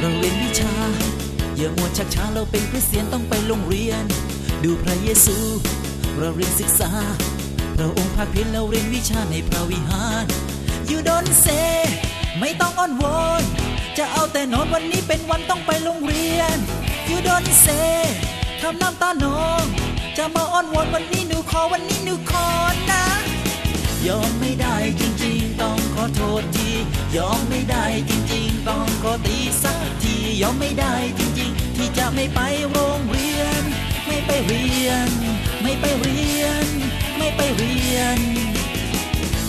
เราเรีย่ามัวชักช้าเราเป็นคริสเตียนต้องไปโรงเรียน ดูพระเยซู เราเรียนศึกษา พระองค์ภาคเพียรเราเรียนวิชาในพระวิหาร You don't say ไม่ต้องอ้อนวอนจะเอาแต่นอนวันนี้เป็นวันต้องไปโรงเรียน You don't say ทำน้ำตาหนองจะมาอ้อนวอนวันนี้หนูขอวันนี้หนูขอนะยอมไม่ได้จริงๆ ต้องขอโทษทียอมไม่ได้จริง ยอมไม่ได้จริงๆ ที่จะไม่ไปโรงเรียน ไม่ไปเรียน ไม่ไปเรียน ไม่ไปเรียน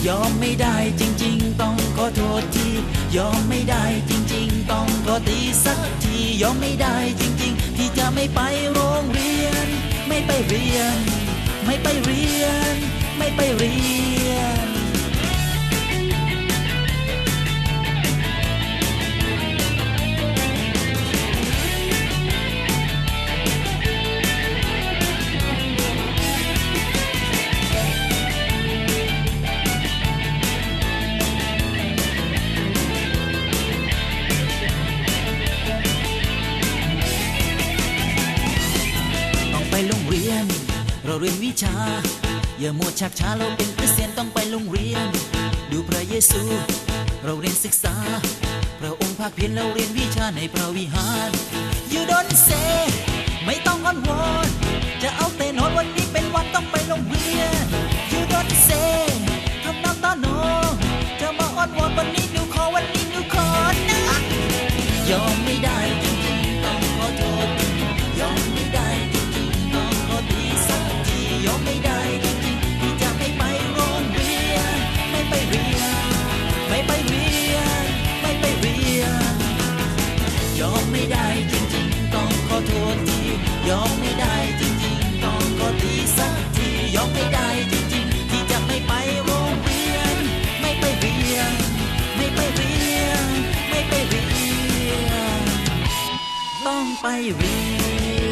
ยอมไม่ได้จริงๆ ต้องขอโทษทียอมไม่ได้จริงๆ ต้องขอตีสักทียอมไม่ได้จริงๆ ที่จะไม่ไปโรงเรียน ไม่ไปเรียน ไม่ไปเรียน ไม่ไปเรียน ยน เราเรียนวิชา อย่ามัวชักช้าเราเป็นคริสเตียนต้องไปโรงเรียน ดูพระเยซู เราเรียนศึกษา พระองค์ภาคเพียรเราเรียนวิชาในพระวิหาร You don't say มไม่ได้จริงๆ ต้องขอโทษที ยอมไม่ได้จริงๆ ต้องขอตีสักที ยอมไม่ได้จริงๆ ที่จะไม่ไปโรงเรียน ไม่ไปเรียน ไม่ไปเรียน ไม่ไปเรียน ต้องไปเรียน